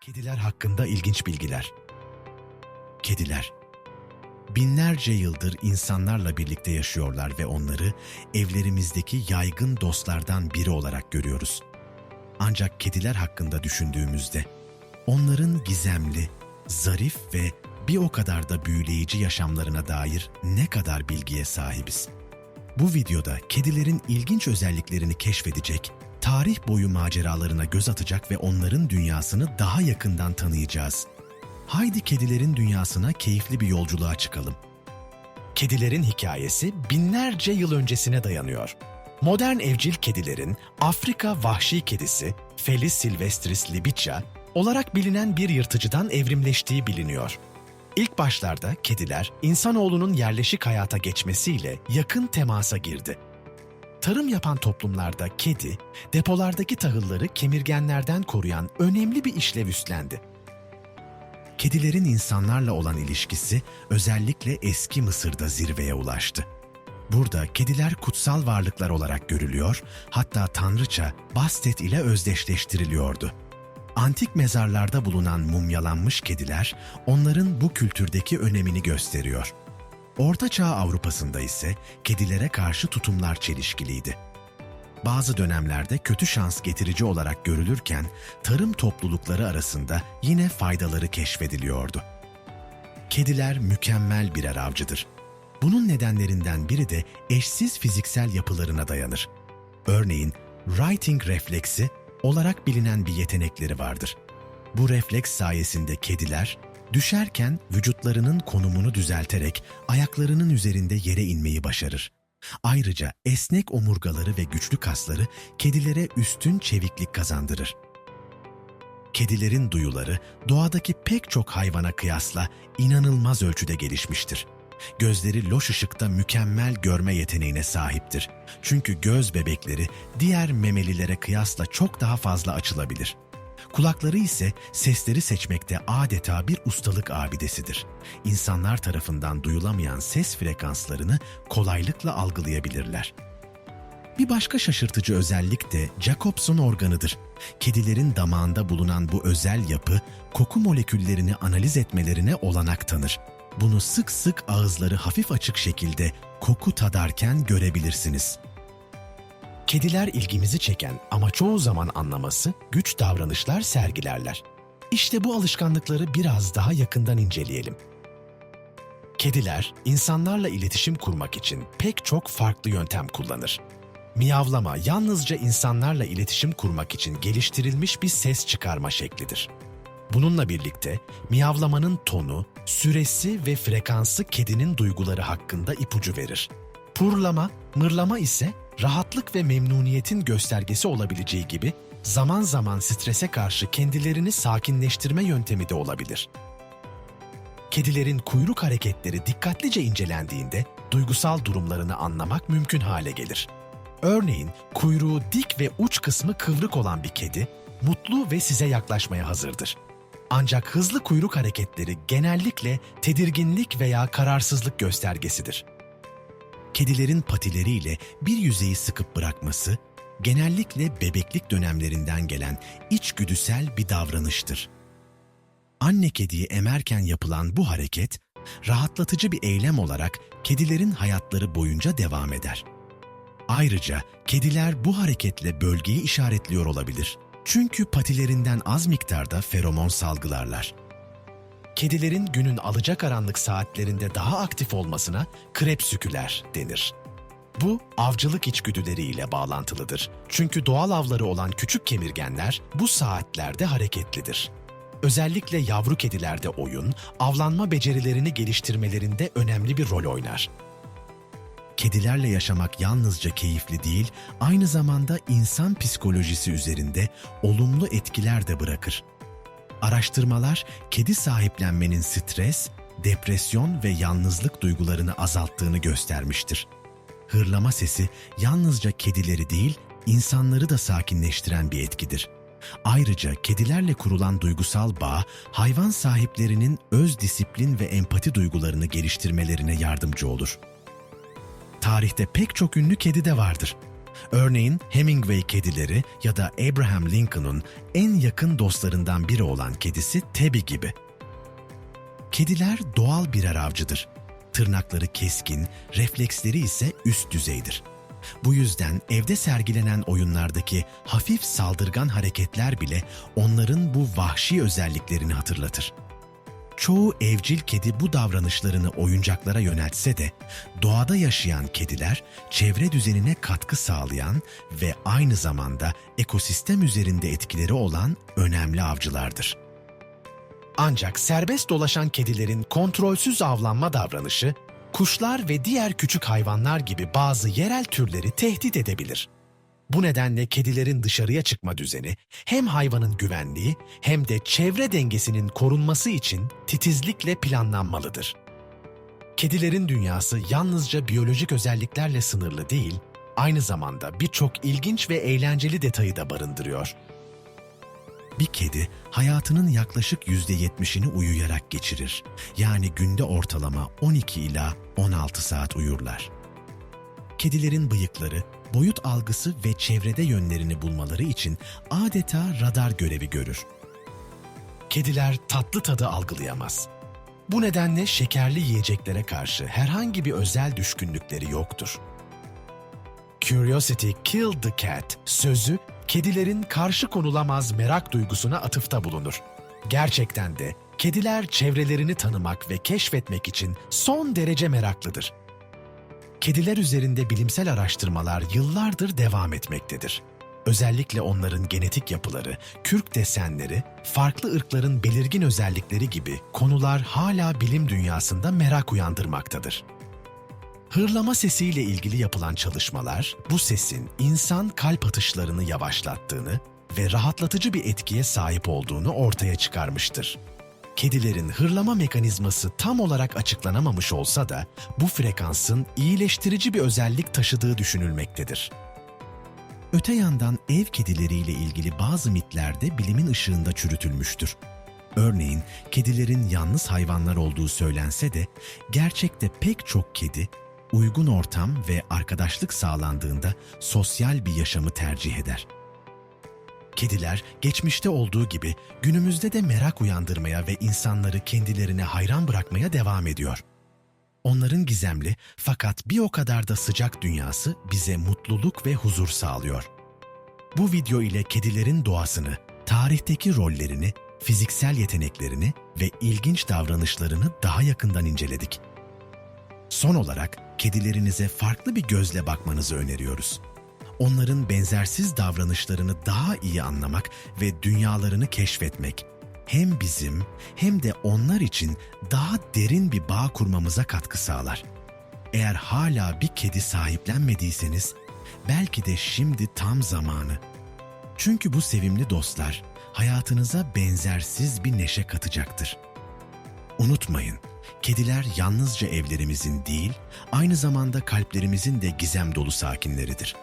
Kediler hakkında ilginç bilgiler. Kediler binlerce yıldır insanlarla birlikte yaşıyorlar ve onları evlerimizdeki yaygın dostlardan biri olarak görüyoruz. Ancak kediler hakkında düşündüğümüzde onların gizemli, zarif ve bir o kadar da büyüleyici yaşamlarına dair ne kadar bilgiye sahibiz. Bu videoda kedilerin ilginç özelliklerini keşfedecek, tarih boyu maceralarına göz atacak ve onların dünyasını daha yakından tanıyacağız. Haydi kedilerin dünyasına keyifli bir yolculuğa çıkalım. Kedilerin hikayesi binlerce yıl öncesine dayanıyor. Modern evcil kedilerin Afrika vahşi kedisi Felis silvestris libica olarak bilinen bir yırtıcıdan evrimleştiği biliniyor. İlk başlarda kediler insanoğlunun yerleşik hayata geçmesiyle yakın temasa girdi. Tarım yapan toplumlarda kedi, depolardaki tahılları kemirgenlerden koruyan önemli bir işlev üstlendi. Kedilerin insanlarla olan ilişkisi özellikle eski Mısır'da zirveye ulaştı. Burada kediler kutsal varlıklar olarak görülüyor, hatta tanrıça Bastet ile özdeşleştiriliyordu. Antik mezarlarda bulunan mumyalanmış kediler onların bu kültürdeki önemini gösteriyor. Orta Çağ Avrupa'sında ise kedilere karşı tutumlar çelişkiliydi. Bazı dönemlerde kötü şans getirici olarak görülürken tarım toplulukları arasında yine faydaları keşfediliyordu. Kediler mükemmel birer avcıdır. Bunun nedenlerinden biri de eşsiz fiziksel yapılarına dayanır. Örneğin writing refleksi olarak bilinen bir yetenekleri vardır. Bu refleks sayesinde kediler düşerken vücutlarının konumunu düzelterek ayaklarının üzerinde yere inmeyi başarır. Ayrıca esnek omurgaları ve güçlü kasları kedilere üstün çeviklik kazandırır. Kedilerin duyuları doğadaki pek çok hayvana kıyasla inanılmaz ölçüde gelişmiştir. Gözleri loş ışıkta mükemmel görme yeteneğine sahiptir. Çünkü göz bebekleri diğer memelilere kıyasla çok daha fazla açılabilir. Kulakları ise sesleri seçmekte adeta bir ustalık abidesidir. İnsanlar tarafından duyulamayan ses frekanslarını kolaylıkla algılayabilirler. Bir başka şaşırtıcı özellik de Jacobson organıdır. Kedilerin damağında bulunan bu özel yapı koku moleküllerini analiz etmelerine olanak tanır. Bunu sık sık ağızları hafif açık şekilde koku tadarken görebilirsiniz. Kediler ilgimizi çeken ama çoğu zaman anlaması güç davranışlar sergilerler. İşte bu alışkanlıkları biraz daha yakından inceleyelim. Kediler insanlarla iletişim kurmak için pek çok farklı yöntem kullanır. Miyavlama yalnızca insanlarla iletişim kurmak için geliştirilmiş bir ses çıkarma şeklidir. Bununla birlikte miyavlamanın tonu, süresi ve frekansı kedinin duyguları hakkında ipucu verir. Purlama, mırlama ise rahatlık ve memnuniyetin göstergesi olabileceği gibi zaman zaman strese karşı kendilerini sakinleştirme yöntemi de olabilir. Kedilerin kuyruk hareketleri dikkatlice incelendiğinde duygusal durumlarını anlamak mümkün hale gelir. Örneğin kuyruğu dik ve uç kısmı kıvrık olan bir kedi mutlu ve size yaklaşmaya hazırdır. Ancak hızlı kuyruk hareketleri genellikle tedirginlik veya kararsızlık göstergesidir. Kedilerin patileriyle bir yüzeyi sıkıp bırakması genellikle bebeklik dönemlerinden gelen içgüdüsel bir davranıştır. Anne kediyi emerken yapılan bu hareket rahatlatıcı bir eylem olarak kedilerin hayatları boyunca devam eder. Ayrıca kediler bu hareketle bölgeyi işaretliyor olabilir. Çünkü patilerinden az miktarda feromon salgılarlar. Kedilerin günün alacakaranlık saatlerinde daha aktif olmasına krepsüküler denir. Bu avcılık içgüdüleriyle bağlantılıdır. Çünkü doğal avları olan küçük kemirgenler bu saatlerde hareketlidir. Özellikle yavru kedilerde oyun, avlanma becerilerini geliştirmelerinde önemli bir rol oynar. Kedilerle yaşamak yalnızca keyifli değil, aynı zamanda insan psikolojisi üzerinde olumlu etkiler de bırakır. Araştırmalar kedi sahiplenmenin stres, depresyon ve yalnızlık duygularını azalttığını göstermiştir. Hırlama sesi yalnızca kedileri değil, insanları da sakinleştiren bir etkidir. Ayrıca kedilerle kurulan duygusal bağ, hayvan sahiplerinin öz disiplin ve empati duygularını geliştirmelerine yardımcı olur. Tarihte pek çok ünlü kedi de vardır. Örneğin Hemingway kedileri ya da Abraham Lincoln'un en yakın dostlarından biri olan kedisi Tabby gibi. Kediler doğal birer avcıdır. Tırnakları keskin, refleksleri ise üst düzeydir. Bu yüzden evde sergilenen oyunlardaki hafif saldırgan hareketler bile onların bu vahşi özelliklerini hatırlatır. Çoğu evcil kedi bu davranışlarını oyuncaklara yöneltse de doğada yaşayan kediler çevre düzenine katkı sağlayan ve aynı zamanda ekosistem üzerinde etkileri olan önemli avcılardır. Ancak serbest dolaşan kedilerin kontrolsüz avlanma davranışı, kuşlar ve diğer küçük hayvanlar gibi bazı yerel türleri tehdit edebilir. Bu nedenle kedilerin dışarıya çıkma düzeni hem hayvanın güvenliği hem de çevre dengesinin korunması için titizlikle planlanmalıdır. Kedilerin dünyası yalnızca biyolojik özelliklerle sınırlı değil, aynı zamanda birçok ilginç ve eğlenceli detayı da barındırıyor. Bir kedi hayatının yaklaşık %70'ini uyuyarak geçirir. Yani günde ortalama 12 ila 16 saat uyurlar. Kedilerin bıyıkları, boyut algısı ve çevrede yönlerini bulmaları için adeta radar görevi görür. Kediler tatlı tadı algılayamaz. Bu nedenle şekerli yiyeceklere karşı herhangi bir özel düşkünlükleri yoktur. Curiosity killed the cat sözü kedilerin karşı konulamaz merak duygusuna atıfta bulunur. Gerçekten de kediler çevrelerini tanımak ve keşfetmek için son derece meraklıdır. Kediler üzerinde bilimsel araştırmalar yıllardır devam etmektedir. Özellikle onların genetik yapıları, kürk desenleri, farklı ırkların belirgin özellikleri gibi konular hala bilim dünyasında merak uyandırmaktadır. Hırlama sesiyle ilgili yapılan çalışmalar, bu sesin insan kalp atışlarını yavaşlattığını ve rahatlatıcı bir etkiye sahip olduğunu ortaya çıkarmıştır. Kedilerin hırlama mekanizması tam olarak açıklanamamış olsa da bu frekansın iyileştirici bir özellik taşıdığı düşünülmektedir. Öte yandan ev kedileriyle ilgili bazı mitler de bilimin ışığında çürütülmüştür. Örneğin kedilerin yalnız hayvanlar olduğu söylense de gerçekte pek çok kedi uygun ortam ve arkadaşlık sağlandığında sosyal bir yaşamı tercih eder. Kediler geçmişte olduğu gibi günümüzde de merak uyandırmaya ve insanları kendilerine hayran bırakmaya devam ediyor. Onların gizemli fakat bir o kadar da sıcak dünyası bize mutluluk ve huzur sağlıyor. Bu video ile kedilerin doğasını, tarihteki rollerini, fiziksel yeteneklerini ve ilginç davranışlarını daha yakından inceledik. Son olarak kedilerinize farklı bir gözle bakmanızı öneriyoruz. Onların benzersiz davranışlarını daha iyi anlamak ve dünyalarını keşfetmek hem bizim hem de onlar için daha derin bir bağ kurmamıza katkı sağlar. Eğer hala bir kedi sahiplenmediyseniz belki de şimdi tam zamanı. Çünkü bu sevimli dostlar hayatınıza benzersiz bir neşe katacaktır. Unutmayın, kediler yalnızca evlerimizin değil, aynı zamanda kalplerimizin de gizem dolu sakinleridir.